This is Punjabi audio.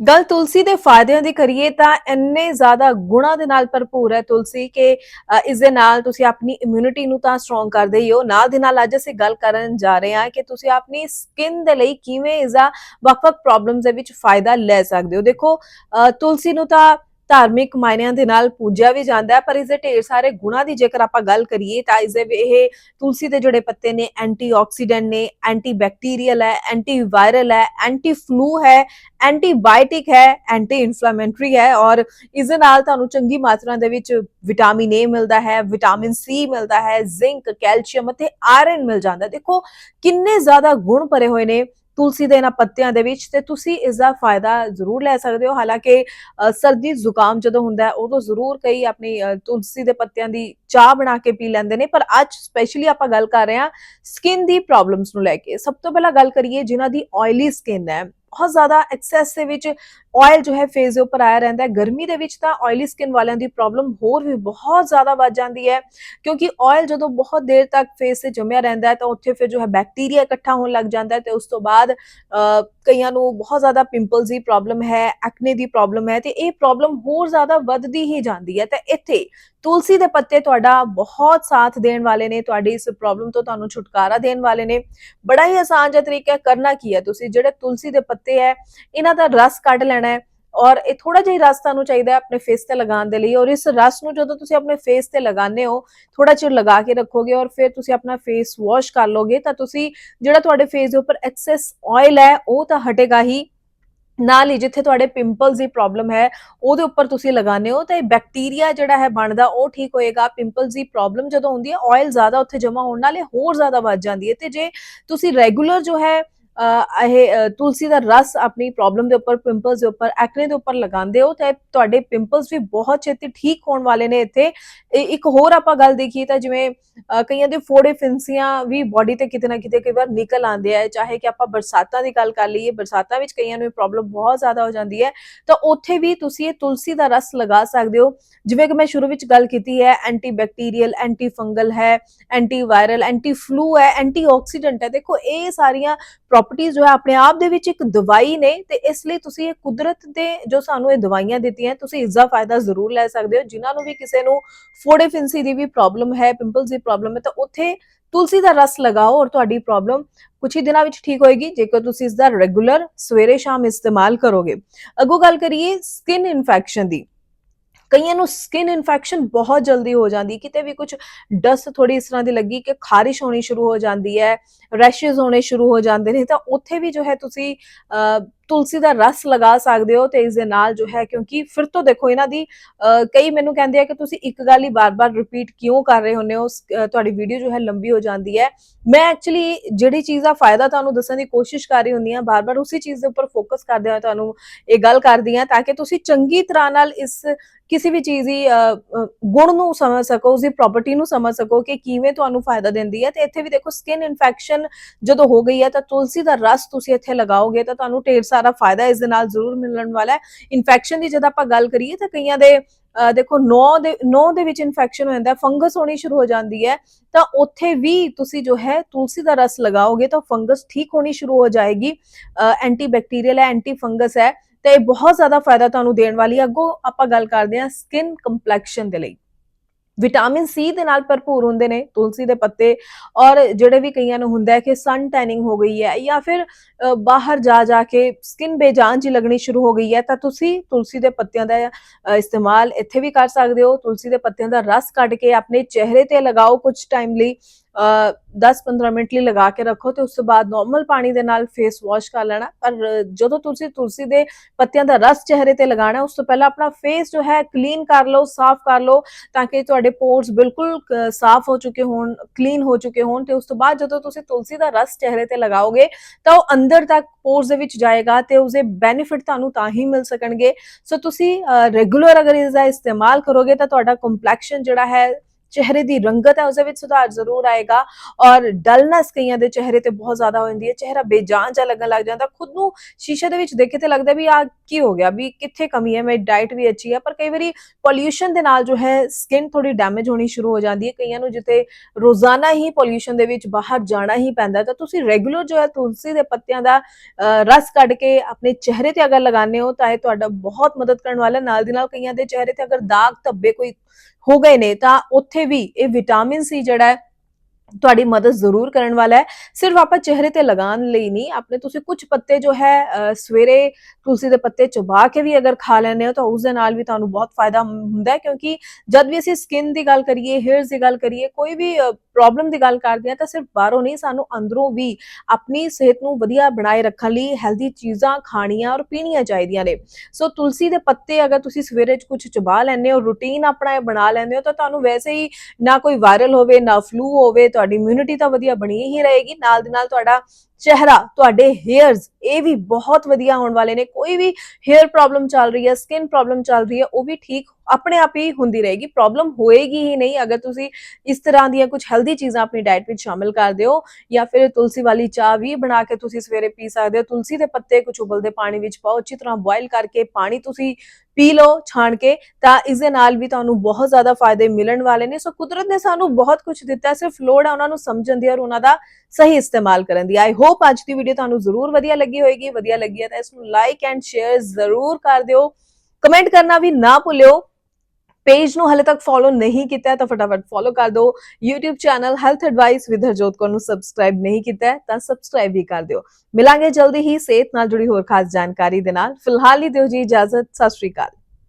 ਗੱਲ ਤੁਲਸੀ ਦੇ ਫਾਇਦਿਆਂ ਦੀ ਕਰੀਏ ਤਾਂ ਇੰਨੇ ਜ਼ਿਆਦਾ ਗੁਣਾਂ ਦੇ ਨਾਲ ਭਰਪੂਰ ਹੈ ਤੁਲਸੀ ਕਿ ਅ, ਇਸ ਦੇ ਨਾਲ ਤੁਸੀਂ ਆਪਣੀ ਇਮਿਊਨਿਟੀ ਨੂੰ ਤਾਂ ਸਟਰੋਂਗ ਕਰਦੇ ਹੀ ਹੋ। ਨਾਲ ਦੀ ਨਾਲ ਅੱਜ ਅਸੀਂ ਗੱਲ ਕਰਨ ਜਾ ਰਹੇ ਹਾਂ ਕਿ ਤੁਸੀਂ ਆਪਣੀ ਸਕਿਨ ਦੇ ਲਈ ਕਿਵੇਂ ਇਸ ਦਾ ਵੱਖ-ਵੱਖ ਪ੍ਰੋਬਲਮਸ ਦੇ ਵਿੱਚ ਫਾਇਦਾ ਲੈ ਸਕਦੇ ਹੋ। ਦੇਖੋ ਤੁਲਸੀ ਨੂੰ ਤਾਂ ਧਾਰਮਿਕ ਮਾਇਨਿਆਂ ਦੇ ਨਾਲ ਪੂਜਿਆ ਵੀ ਜਾਂਦਾ ਹੈ, ਪਰ ਇਸ ਦੇ ਢੇਰ ਸਾਰੇ ਗੁਣਾਂ ਦੀ ਜੇਕਰ ਆਪਾਂ ਗੱਲ ਕਰੀਏ ਤਾਂ ਇਸ ਦੇ ਇਹ ਤੁਲਸੀ ਦੇ ਜਿਹੜੇ ਪੱਤੇ ਨੇ ਐਂਟੀਆਕਸੀਡੈਂਟ ਨੇ ਐਂਟੀ ਬੈਕਟੀਰੀਅਲ ਹੈ ਐਂਟੀ ਵਾਇਰਲ ਹੈ ਐਂਟੀ ਫਲੂ ਹੈ ਐਂਟੀਬਾਇਓਟਿਕ ਹੈ ਐਂਟੀ ਇਨਫਲੇਮੇਟਰੀ ਹੈ ਔਰ ਇਸ ਦੇ ਨਾਲ ਤੁਹਾਨੂੰ ਚੰਗੀ ਮਾਤਰਾ ਦੇ ਵਿੱਚ ਵਿਟਾਮਿਨ ਏ ਮਿਲਦਾ ਹੈ ਵਿਟਾਮਿਨ ਸੀ ਮਿਲਦਾ ਹੈ ਜ਼ਿੰਕ ਕੈਲਸ਼ੀਅਮ ਅਤੇ ਆਇਰਨ ਮਿਲ ਜਾਂਦਾ ਦੇਖੋ ਕਿੰਨੇ ਜ਼ਿਆਦਾ ਗੁਣ ਭਰੇ ਹੋਏ ਨੇ ਤੁਲਸੀ ਦੇ ਇਹਨਾਂ ਪੱਤਿਆਂ ਦੇ ਵਿੱਚ ਤੇ ਤੁਸੀਂ ਇਸ ਦਾ ਫਾਇਦਾ ਜ਼ਰੂਰ ਲੈ ਸਕਦੇ ਹੋ। ਹਾਲਾਂਕਿ ਸਰਦੀ ਜ਼ੁਕਾਮ ਜਦੋਂ ਹੁੰਦਾ ਹੈ, ਉਦੋਂ ਜ਼ਰੂਰ ਕਈ ਆਪਣੀ ਤੁਲਸੀ ਦੇ ਪੱਤਿਆਂ ਦੀ ਚਾਹ ਬਣਾ ਕੇ ਪੀ ਲੈਂਦੇ ਨੇ, ਪਰ ਅੱਜ ਸਪੈਸ਼ਲੀ ਆਪਾਂ ਗੱਲ ਕਰ ਰਹੇ ਹਾਂ ਸਕਿਨ ਦੀ ਪ੍ਰੋਬਲਮਸ ਨੂੰ ਲੈ ਕੇ। ਸਭ ਤੋਂ ਪਹਿਲਾਂ ਗੱਲ ਕਰੀਏ ਜਿਨ੍ਹਾਂ ਦੀ ਆਇਲੀ ਸਕਿਨ ਹੈ। ਬਹੁਤ ਜ਼ਿਆਦਾ ਐਕਸੈਸ ਦੇ ਵਿੱਚ ਆਇਲ ਜੋ ਹੈ ਫੇਸ ਦੇ ਉੱਪਰ ਆਇਆ ਰਹਿੰਦਾ ਹੈ। ਗਰਮੀ ਦੇ ਵਿੱਚ ਤਾਂ ਆਇਲੀ ਸਕਿਨ ਵਾਲਿਆਂ ਦੀ ਪ੍ਰੋਬਲਮ ਹੋਰ ਵੀ ਬਹੁਤ ਜ਼ਿਆਦਾ ਵੱਧ ਜਾਂਦੀ ਹੈ। ਕਿਉਂਕਿ ਆਇਲ ਜਦੋਂ ਬਹੁਤ ਦੇਰ ਤੱਕ ਫੇਸ ਤੇ ਜੰਮਿਆ ਰਹਿੰਦਾ ਹੈ ਤਾਂ ਉੱਥੇ ਫਿਰ ਜੋ ਹੈ ਬੈਕਟੀਰੀਆ ਇਕੱਠਾ ਹੋਣ ਲੱਗ ਜਾਂਦਾ ਹੈ ਤੇ ਉਸ ਤੋਂ ਬਾਅਦ ਕਈਆਂ ਨੂੰ ਬਹੁਤ ਜ਼ਿਆਦਾ ਪਿੰਪਲਸ ਦੀ ਪ੍ਰੋਬਲਮ ਹੈ ਐਕਨੇ ਦੀ ਪ੍ਰੋਬਲਮ ਹੈ ਤੇ ਇਹ ਪ੍ਰੋਬਲਮ ਹੋਰ ਜ਼ਿਆਦਾ ਵੱਧਦੀ ਹੀ ਜਾਂਦੀ ਹੈ। ਤਾਂ ਇੱਥੇ ਤੁਲਸੀ ਦੇ ਪੱਤੇ ਤੁਹਾਡਾ ਬਹੁਤ ਸਾਥ ਦੇਣ ਵਾਲੇ ਨੇ, ਤੁਹਾਡੀ ਇਸ ਪ੍ਰੋਬਲਮ ਤੋਂ ਤੁਹਾਨੂੰ ਛੁਟਕਾਰਾ ਦੇਣ ਵਾਲੇ ਨੇ। ਬੜਾ ਹੀ ਆਸਾਨ ਜਿਹਾ ਤਰੀਕਾ ਕਰਨਾ ਕੀ ਹੈ ਤੁਸੀਂ? ਜਿਹੜੇ ਤੁਲਸੀ ਦੇ ਪੱਤੇ ਹੈ, ਇਹਨਾਂ ਦਾ ਰਸ ਕੱਢ ਲੈਣਾ ਹੈ। ਔਰ ਇਹ ਥੋੜਾ ਜਿਹਾ ਰਸ ਤੁਹਾਨੂੰ ਚਾਹੀਦਾ ਹੈ ਆਪਣੇ ਫੇਸ ਤੇ ਲਗਾਉਣ ਦੇ ਲਈ ਔਰ ਇਸ ਰਸ ਨੂੰ ਜਦੋਂ ਤੁਸੀਂ ਆਪਣੇ ਫੇਸ ਤੇ ਲਗਾਉਂਦੇ ਹੋ ਥੋੜਾ ਚਿਰ ਲਗਾ ਕੇ ਰੱਖੋਗੇ ਔਰ ਫਿਰ ਤੁਸੀਂ ਆਪਣਾ ਫੇਸ ਵਾਸ਼ ਕਰ ਲੋਗੇ ਤਾਂ ਤੁਸੀਂ ਜਿਹੜਾ ਤੁਹਾਡੇ ਫੇਸ ਦੇ ਉੱਪਰ ਐਕਸੈਸ ਆਇਲ ਹੈ, ਉਹ ਤਾਂ ਹਟੇਗਾ ਹੀ। ਨਾਲ ਹੀ ਜਿੱਥੇ ਤੁਹਾਡੇ ਪਿੰਪਲਸ ਦੀ ਪ੍ਰੋਬਲਮ ਹੈ, ਉਹਦੇ ਉੱਪਰ ਤੁਸੀਂ ਲਗਾਉਂਦੇ ਹੋ ਤਾਂ ਇਹ ਬੈਕਟੀਰੀਆ ਜਿਹੜਾ ਹੈ ਬਣਦਾ, ਉਹ ਠੀਕ ਹੋਏਗਾ। ਪਿੰਪਲਸ ਦੀ ਪ੍ਰੋਬਲਮ ਜਦੋਂ ਹੁੰਦੀ ਹੈ ਆਇਲ ਜ਼ਿਆਦਾ ਉੱਥੇ ਜਮਾ ਹੋਣ ਨਾਲ ਇਹ ਹੋਰ ਜ਼ਿਆਦਾ ਵੱਧ ਜਾਂਦੀ ਹੈ ਤੇ ਜੇ ਤੁਸੀਂ ਰੈਗੂਲਰ ਜੋ ਹੈ ਇਹ ਤੁਲਸੀ ਦਾ ਰਸ ਆਪਣੀ ਪ੍ਰੋਬਲਮ ਦੇ ਉੱਪਰ ਪਿੰਪਲਸ ਦੇ ਉੱਪਰ ਐਕਨੇ ਦੇ ਉੱਪਰ ਲਗਾਉਂਦੇ ਹੋ ਤਾਂ ਇਹ ਤੁਹਾਡੇ ਪਿੰਪਲਸ ਵੀ ਬਹੁਤ ਛੇਤੀ ਠੀਕ ਹੋਣ ਵਾਲੇ ਨੇ ਇੱਥੇ। ਇਹ ਇੱਕ ਹੋਰ ਆਪਾਂ ਗੱਲ ਦੇਖੀਏ ਤਾਂ ਜਿਵੇਂ ਕਈਆਂ ਦੇ ਫੋੜੇ ਫਿੰਸੀਆਂ ਵੀ ਬਾਡੀ ਤੇ ਕਿਤੇ ਨਾ ਕਿਤੇ ਕਈ ਵਾਰ ਨਿਕਲ ਆਉਂਦੇ ਆ। ਚਾਹੇ ਕਿ ਆਪਾਂ ਬਰਸਾਤਾਂ ਦੀ ਗੱਲ ਕਰ ਲਈਏ, ਬਰਸਾਤਾਂ ਵਿੱਚ ਕਈਆਂ ਨੂੰ ਇਹ ਪ੍ਰੋਬਲਮ ਬਹੁਤ ਜ਼ਿਆਦਾ ਹੋ ਜਾਂਦੀ ਹੈ। ਤਾਂ ਉੱਥੇ ਵੀ ਤੁਸੀਂ ਇਹ ਤੁਲਸੀ ਦਾ ਰਸ ਲਗਾ ਸਕਦੇ ਹੋ। ਜਿਵੇਂ ਕਿ ਮੈਂ ਸ਼ੁਰੂ ਵਿੱਚ ਗੱਲ ਕੀਤੀ ਹੈ ਐਂਟੀ ਬੈਕਟੀਰੀਅਲ ਐਂਟੀ ਫੰਗਲ ਹੈ ਐਂਟੀ ਵਾਇਰਲ ਐਂਟੀ ਫਲੂ ਹੈ ਐਂਟੀ ਆਕਸੀਡੈਂਟ ਹੈ। ਦੇਖੋ, ਇਹ ਸਾਰੀਆਂ ਪ੍ਰਾਪਰਟੀਆਂ ਜੋ ਹੈ ਆਪਣੇ ਆਪ ਦੇ ਵਿੱਚ ਇੱਕ ਦਵਾਈ ਨੇ ਤੇ ਇਸ ਲਈ ਤੁਸੀਂ ਇਹ ਕੁਦਰਤ ਦੇ ਜੋ ਸਾਨੂੰ ਇਹ ਦਵਾਈਆਂ ਦਿੱਤੀਆਂ ਤੁਸੀਂ ਇਸ ਦਾ ਫਾਇਦਾ ਜ਼ਰੂਰ ਲੈ ਸਕਦੇ ਹੋ। ਜਿਨ੍ਹਾਂ ਨੂੰ ਵੀ ਕਿਸੇ ਨੂੰ ਫੋੜੇ ਫਿੰਸੀ ਦੀ ਵੀ ਪ੍ਰੋਬਲਮ ਹੈ ਪਿੰਪਲਸ ਦੀ ਪ੍ਰੋਬਲਮ ਹੈ, ਤਾਂ ਉੱਥੇ ਤੁਲਸੀ ਦਾ ਰਸ ਲਗਾਓ ਔਰ ਤੁਹਾਡੀ ਪ੍ਰੋਬਲਮ ਕੁਝ ਹੀ ਦਿਨਾਂ ਵਿੱਚ ਠੀਕ ਹੋਏਗੀ, ਜੇਕਰ ਤੁਸੀਂ ਇਸ ਦਾ ਰੈਗੂਲਰ ਸਵੇਰੇ ਸ਼ਾਮ ਇਸਤੇਮਾਲ ਕਰੋਗੇ। ਅੱਗੋਂ ਗੱਲ ਕਰੀਏ ਸਕਿਨ ਇਨਫੈਕਸ਼ਨ ਦੀ। ਕਈਆਂ ਨੂੰ ਸਕਿਨ ਇਨਫੈਕਸ਼ਨ ਬਹੁਤ ਜਲਦੀ ਹੋ ਜਾਂਦੀ ਕਿਤੇ ਵੀ ਕੁਝ ਡਸਟ ਥੋੜੀ ਇਸ ਤਰ੍ਹਾਂ ਦੀ ਲੱਗੀ ਕਿ ਖਾਰਿਸ਼ ਹੋਣੀ ਸ਼ੁਰੂ ਹੋ ਜਾਂਦੀ ਹੈ ਰੈਸ਼ਸ ਹੋਣੇ ਸ਼ੁਰੂ ਹੋ ਜਾਂਦੇ ਨੇ ਤਾਂ ਉੱਥੇ ਵੀ ਜੋ ਹੈ ਤੁਸੀਂ ਅਹ, ਤੁਲਸੀ ਦਾ ਰਸ ਲਗਾ ਸਕਦੇ ਹੋ ਤੇ ਇਸ ਦੇ ਨਾਲ ਜੋ ਹੈ ਕਿਉਂਕਿ ਫਿਰ ਤੋਂ ਦੇਖੋ ਇਹਨਾਂ ਦੀ ਕਈ ਮੈਨੂੰ ਕਹਿੰਦੇ ਆ ਕਿ ਤੁਸੀਂ ਇੱਕ ਗੱਲ ਹੀ ਬਾਰ-ਬਾਰ ਰਿਪੀਟ ਕਿਉਂ ਕਰ ਰਹੇ ਹੁੰਦੇ ਹੋ? ਤੁਹਾਡੀ ਵੀਡੀਓ ਜੋ ਹੈ ਲੰਬੀ ਹੋ ਜਾਂਦੀ ਹੈ। ਮੈਂ ਐਕਚੁਅਲੀ ਜਿਹੜੀ ਚੀਜ਼ ਦਾ ਫਾਇਦਾ ਤੁਹਾਨੂੰ ਦੱਸਣ ਦੀ ਕੋਸ਼ਿਸ਼ ਕਰ ਰਹੀ ਹੁੰਦੀ ਹਾਂ ਬਾਰ-ਬਾਰ ਉਸੇ ਚੀਜ਼ ਦੇ ਉੱਪਰ ਫੋਕਸ ਕਰਦੇ ਹੋਏ ਤੁਹਾਨੂੰ ਇਹ ਗੱਲ ਕਰਦੀ ਹਾਂ ਤਾਂ ਕਿ ਤੁਸੀਂ ਚੰਗੀ ਤਰ੍ਹਾਂ ਨਾਲ ਇਸ ਕਿਸੇ ਵੀ ਚੀਜ਼ ਦੀ ਅਹ, ਗੁਣ ਨੂੰ ਸਮਝ ਸਕੋ ਉਸਦੀ ਪ੍ਰਾਪਰਟੀ ਨੂੰ ਸਮਝ ਸਕੋ ਕਿ ਕਿਵੇਂ ਤੁਹਾਨੂੰ ਫਾਇਦਾ ਦਿੰਦੀ ਹੈ। ਤੇ ਇੱਥੇ ਵੀ ਦੇਖੋ ਸਕਿਨ ਇਨਫੈਕਸ਼ਨ ਜਦੋਂ ਹੋ ਗਈ ਹੈ ਤਾਂ ਤੁਲਸੀ ਦਾ ਰਸ ਤੁਸੀਂ ਇੱਥੇ ਲਗਾਓਗੇ ਤਾਂ ਤੁਹਾਨੂੰ ਢੇਰ ਸਾਰਾ ਫਾਇਦਾ ਇਸ ਦੇ ਨਾਲ ਜ਼ਰੂਰ ਮਿਲਣ ਵਾਲਾ ਹੈ। ਇਨਫੈਕਸ਼ਨ ਦੀ ਜਦ ਆਪਾਂ ਗੱਲ ਕਰੀਏ ਤਾਂ ਕਈਆਂ ਦੇ ਦੇਖੋ ਨੌ ਦੇ ਨੌ ਦੇ ਵਿੱਚ ਇਨਫੈਕਸ਼ਨ ਹੋ ਜਾਂਦਾ ਫੰਗਸ ਹੋਣੀ ਸ਼ੁਰੂ ਹੋ ਜਾਂਦੀ ਹੈ। ਤਾਂ ਉੱਥੇ ਵੀ ਤੁਸੀਂ ਜੋ ਹੈ ਤੁਲਸੀ ਦਾ ਰਸ ਲਗਾਓਗੇ ਤਾਂ ਫੰਗਸ ਠੀਕ ਹੋਣੀ ਸ਼ੁਰੂ ਹੋ ਜਾਏਗੀ। ਐਂਟੀ ਬੈਕਟੀਰੀਅਲ ਹੈ ਐਂਟੀ ਫੰਗਸ ਹੈ। ਤੇ ਬਹੁਤ ਜ਼ਿਆਦਾ ਫਾਇਦਾ ਤੁਹਾਨੂੰ ਦੇਣ ਵਾਲੀ ਹੈ। ਅੱਗੋਂ ਆਪਾਂ ਗੱਲ ਕਰਦੇ ਹਾਂ ਸਕਿਨ ਕੰਪਲੈਕਸ਼ਨ ਦੇ ਲਈ। ਵਿਟਾਮਿਨ ਸੀ ਦੇ ਨਾਲ ਭਰਪੂਰ ਹੁੰਦੇ ਨੇ, ਤੁਲਸੀ ਦੇ ਪੱਤੇ ਔਰ ਜਿਹੜੇ ਵੀ ਕਈਆਂ ਨੂੰ ਹੁੰਦਾ ਹੈ ਕਿ ਸਨ ਟੈਨਿੰਗ ਹੋ ਗਈ ਹੈ ਜਾਂ ਫਿਰ ਬਾਹਰ ਜਾ ਜਾ ਕੇ ਸਕਿਨ ਬੇਜਾਨ ਜੀ ਲੱਗਣੀ ਸ਼ੁਰੂ ਹੋ ਗਈ ਹੈ, ਤਾਂ ਤੁਸੀਂ ਤੁਲਸੀ ਦੇ ਪੱਤਿਆਂ ਦਾ ਇਸਤੇਮਾਲ ਇੱਥੇ ਵੀ ਕਰ ਸਕਦੇ ਹੋ। ਤੁਲਸੀ ਦੇ ਪੱਤਿਆਂ ਦਾ ਰਸ ਕੱਢ ਕੇ ਆਪਣੇ ਚਿਹਰੇ ਤੇ ਲਗਾਓ ਕੁਝ ਟਾਈਮ ਲਈ। 10-15 ਮਿੰਟ ਲਈ ਲਗਾ ਕੇ ਰੱਖੋ ਤੇ ਉਸ ਤੋਂ ਬਾਅਦ ਨਾਰਮਲ ਪਾਣੀ ਦੇ ਨਾਲ ਫੇਸ ਵਾਸ਼ ਕਰ ਲੈਣਾ। ਪਰ ਜਦੋਂ ਤੁਸੀਂ ਤੁਲਸੀ ਦੇ ਪੱਤਿਆਂ ਦਾ ਰਸ ਚਿਹਰੇ ਤੇ ਲਗਾਣਾ ਉਸ ਤੋਂ ਪਹਿਲਾਂ ਆਪਣਾ ਫੇਸ ਜੋ ਹੈ ਕਲੀਨ ਕਰ ਲਓ, ਸਾਫ਼ ਕਰ ਲਓ ਤਾਂ ਕਿ ਤੁਹਾਡੇ ਪੋਰਸ ਬਿਲਕੁਲ ਸਾਫ਼ ਹੋ ਚੁੱਕੇ ਹੋਣ ਕਲੀਨ ਹੋ ਚੁੱਕੇ ਹੋਣ ਤੇ ਉਸ ਤੋਂ ਬਾਅਦ ਜਦੋਂ ਤੁਸੀਂ ਤੁਲਸੀ ਦਾ ਰਸ ਚਿਹਰੇ ਤੇ ਲਗਾਓਗੇ ਤਾਂ ਉਹ ਅੰਦਰ ਤੱਕ ਪੋਰਸ ਦੇ ਵਿੱਚ ਜਾਏਗਾ ਤੇ ਉਸਦੇ ਬੈਨੀਫਿਟ ਤੁਹਾਨੂੰ ਤਾਂ ਹੀ ਮਿਲ ਸਕਣਗੇ। ਸੋ ਤੁਸੀਂ ਰੈਗੂਲਰ ਅਗਰ ਇਸ ਦਾ ਇਸਤੇਮਾਲ ਕਰੋਗੇ ਤਾਂ ਤੁਹਾਡਾ ਕੰਪਲੈਕਸ਼ਨ ਜਿਹੜਾ ਹੈ ਚਿਹਰੇ ਦੀ ਰੰਗਤ ਹੈ ਉਸ ਦੇ ਵਿੱਚ ਸੁਧਾਰ ਜ਼ਰੂਰ ਆਏਗਾ ਔਰ ਡਲਨੈਸ ਕਈਆਂ ਦੇ ਚਿਹਰੇ ਤੇ ਬਹੁਤ ਜ਼ਿਆਦਾ ਹੋ ਜਾਂਦੀ ਹੈ ਚਿਹਰਾ ਬੇਜਾਨ ਜਿਹਾ ਲੱਗਣ ਲੱਗ ਜਾਂਦਾ ਖੁਦ ਨੂੰ ਸ਼ੀਸ਼ੇ ਦੇ ਵਿੱਚ ਦੇਖੇ ਤੇ ਲੱਗਦਾ ਵੀ ਆ ਕੀ ਹੋ ਗਿਆ ਵੀ ਕਿੱਥੇ ਕਮੀ ਹੈ ਮੇਰੀ ਡਾਈਟ ਵੀ ਅੱਛੀ ਹੈ ਪਰ ਕਈ ਵਾਰੀ ਪੋਲਿਊਸ਼ਨ ਦੇ ਨਾਲ ਜੋ ਹੈ ਸਕਿਨ ਥੋੜੀ ਡੈਮੇਜ ਹੋਣੀ ਸ਼ੁਰੂ ਹੋ ਜਾਂਦੀ ਹੈ ਕਈਆਂ ਨੂੰ ਜਿੱਤੇ ਰੋਜ਼ਾਨਾ ਹੀ ਪੋਲਿਊਸ਼ਨ ਦੇ ਵਿੱਚ ਬਾਹਰ ਜਾਣਾ ਹੀ ਪੈਂਦਾ ਤਾਂ ਤੁਸੀਂ ਰੈਗੂਲਰ ਜੋ ਹੈ ਤੁਲਸੀ ਦੇ ਪੱਤਿਆਂ ਦਾ ਅ, ਰਸ ਕੱਢ ਕੇ ਆਪਣੇ ਚਿਹਰੇ ਤੇ ਅਗਰ ਲਗਾਉਂਦੇ ਹੋ ਤਾਂ ਇਹ ਤੁਹਾਡਾ ਬਹੁਤ ਮਦਦ ਕਰਨ ਵਾਲਾ ਨਾਲ ਦੀ ਨਾਲ ਕਈਆਂ ਦੇ ਚਿਹਰੇ ਤੇ ਅਗਰ ਦਾਗ ਧੱਬੇ ਕੋਈ ਹੋ ਗਏ ਨੇ ਤਾਂ ਉੱਥੇ ਵੀ ਇਹ ਵਿਟਾਮਿਨ ਸੀ ਜਿਹੜਾ ਹੈ ਤੁਹਾਡੀ ਮਦਦ ਜ਼ਰੂਰ ਕਰਨ ਵਾਲਾ ਹੈ। ਸਿਰਫ ਆਪਾਂ ਚਿਹਰੇ ਤੇ ਲਗਾਉਣ ਲਈ ਨਹੀਂ, ਆਪਣੇ ਤੁਸੀਂ ਕੁਝ ਪੱਤੇ ਜੋ ਹੈ ਸਵੇਰੇ ਤੁਲਸੀ ਦੇ ਪੱਤੇ ਚਬਾ ਕੇ ਵੀ ਅਗਰ ਖਾ ਲੈਂਦੇ ਹੋ ਤਾਂ ਉਸ ਦੇ ਨਾਲ ਵੀ ਤੁਹਾਨੂੰ ਬਹੁਤ ਫਾਇਦਾ ਹੁੰਦਾ ਹੈ ਕਿਉਂਕਿ ਜਦ ਵੀ ਅਸੀਂ ਸਕਿਨ ਦੀ ਗੱਲ ਕਰੀਏ ਹੇਅਰਸ ਦੀ ਗੱਲ ਕਰੀਏ, ਕੋਈ ਵੀ ਪ੍ਰੋਬਲਮ ਦੀ ਗੱਲ ਕਰਦੇ ਹਾਂ ਤਾਂ ਸਿਰਫ ਬਾਹਰੋਂ ਨਹੀਂ, ਸਾਨੂੰ ਅੰਦਰੋਂ ਵੀ ਆਪਣੀ ਸਿਹਤ ਨੂੰ ਵਧੀਆ ਬਣਾਏ ਰੱਖਣ ਲਈ ਹੈਲਦੀ ਚੀਜ਼ਾਂ ਖਾਣੀਆਂ ਔਰ ਪੀਣੀਆਂ ਚਾਹੀਦੀਆਂ ਨੇ। ਸੋ ਤੁਲਸੀ ਦੇ ਪੱਤੇ ਅਗਰ ਤੁਸੀਂ ਸਵੇਰੇ ਚ ਕੁਝ ਚਬਾ ਲੈਂਦੇ ਹੋ ਰੂਟੀਨ ਆਪਣਾ ਇਹ ਬਣਾ ਲੈਂਦੇ ਹੋ ਤਾਂ ਤੁਹਾਨੂੰ ਵੈਸੇ ਹੀ ਨਾ ਕੋਈ ਵਾਇਰਲ ਹੋਵੇ, ਨਾ ਫਲੂ ਹੋਵੇ ਤੁਹਾਡੀ ਇਮਿਊਨਿਟੀ ਤਾਂ ਵਧੀਆ ਬਣੀ ਹੀ ਰਹੇਗੀ। ਨਾਲ ਦੀ ਨਾਲ ਤੁਹਾਡਾ ਚਿਹਰਾ, ਤੁਹਾਡੇ ਹੇਅਰਸ ਇਹ ਵੀ ਬਹੁਤ ਵਧੀਆ ਹੋਣ ਵਾਲੇ ਨੇ। ਕੋਈ ਵੀ ਹੇਅਰ ਪ੍ਰੋਬਲਮ ਚੱਲ ਰਹੀ ਹੈ ਸਕਿਨ ਪ੍ਰੋਬਲਮ ਚੱਲ ਰਹੀ ਹੈ, ਉਹ ਵੀ ਠੀਕ ਆਪਣੇ ਆਪ ਹੀ ਹੁੰਦੀ ਰਹੇਗੀ। ਪ੍ਰੋਬਲਮ ਹੋਏਗੀ ਹੀ ਨਹੀਂ ਅਗਰ ਤੁਸੀਂ ਇਸ ਤਰ੍ਹਾਂ ਦੀਆਂ ਕੁਝ ਹੈਲਦੀ ਚੀਜ਼ਾਂ ਆਪਣੀ ਡਾਈਟ ਵਿੱਚ ਸ਼ਾਮਿਲ ਕਰਦੇ ਹੋ ਜਾਂ ਫਿਰ ਤੁਲਸੀ ਵਾਲੀ ਚਾਹ ਵੀ ਬਣਾ ਕੇ ਤੁਸੀਂ ਸਵੇਰੇ ਪੀ ਸਕਦੇ ਹੋ। ਤੁਲਸੀ ਦੇ ਪੱਤੇ ਕੁਝ ਉਬਲਦੇ ਪਾਣੀ ਵਿੱਚ ਪਾਓ, ਅੱਛੀ ਤਰ੍ਹਾਂ ਬੋਇਲ ਕਰਕੇ ਪਾਣੀ ਤੁਸੀਂ ਪੀ ਲਓ ਛਾਣ ਕੇ, ਤਾਂ ਇਸ ਦੇ ਨਾਲ ਵੀ ਤੁਹਾਨੂੰ ਬਹੁਤ ਜ਼ਿਆਦਾ ਫਾਇਦੇ ਮਿਲਣ ਵਾਲੇ ਨੇ। ਸੋ ਕੁਦਰਤ ਨੇ ਸਾਨੂੰ ਬਹੁਤ ਕੁਝ ਦਿੱਤਾ, ਸਿਰਫ ਲੋੜ ਹੈ ਉਹਨਾਂ ਨੂੰ ਸਮਝਣ ਦੀ ਔਰ ਉਹਨਾਂ ਦਾ ਸਹੀ ਇਸਤੇਮਾਲ ਕਰਨ ਦੀ। ਆਈ ਹੋਪ ਅੱਜ ਦੀ ਵੀਡੀਓ ਤੁਹਾਨੂੰ ਜ਼ਰੂਰ ਵਧੀਆ ਲੱਗੀ ਹੋਏਗੀ, ਵਧੀਆ ਲੱਗੀ ਹੈ ਤਾਂ ਇਸ ਨੂੰ ਲਾਈਕ ਐਂਡ ਸ਼ੇਅਰ ਜ਼ਰੂਰ ਕਰ ਦਿਓ। ਕਮੈਂਟ ਕਰਨਾ ਵੀ ਨਾ ਭੁੱਲਿਓ। ਪੇਜ ਨੂੰ ਹਲੇ ਤੱਕ ਫੋਲੋ ਨਹੀਂ ਕੀਤਾ ਤਾਂ ਫਟਾਫਟ ਫੋਲੋ ਕਰ ਦਿਓ। YouTube channel health advice with Harjot Kaur ਨੂੰ ਸਬਸਕ੍ਰਾਈਬ ਨਹੀਂ ਕੀਤਾ ਤਾਂ ਸਬਸਕ੍ਰਾਈਬ ਵੀ ਕਰ ਦਿਓ। ਮਿਲਾਂਗੇ ਜਲਦੀ ਹੀ ਸਿਹਤ ਨਾਲ ਜੁੜੀ ਹੋਰ ਖਾਸ ਜਾਣਕਾਰੀ ਦੇ ਨਾਲ। ਫਿਲਹਾਲ ਹੀ ਦਿਓ ਜੀ ਇਜਾਜ਼ਤ। ਸਤਿ ਸ਼੍ਰੀ ਅਕਾਲ।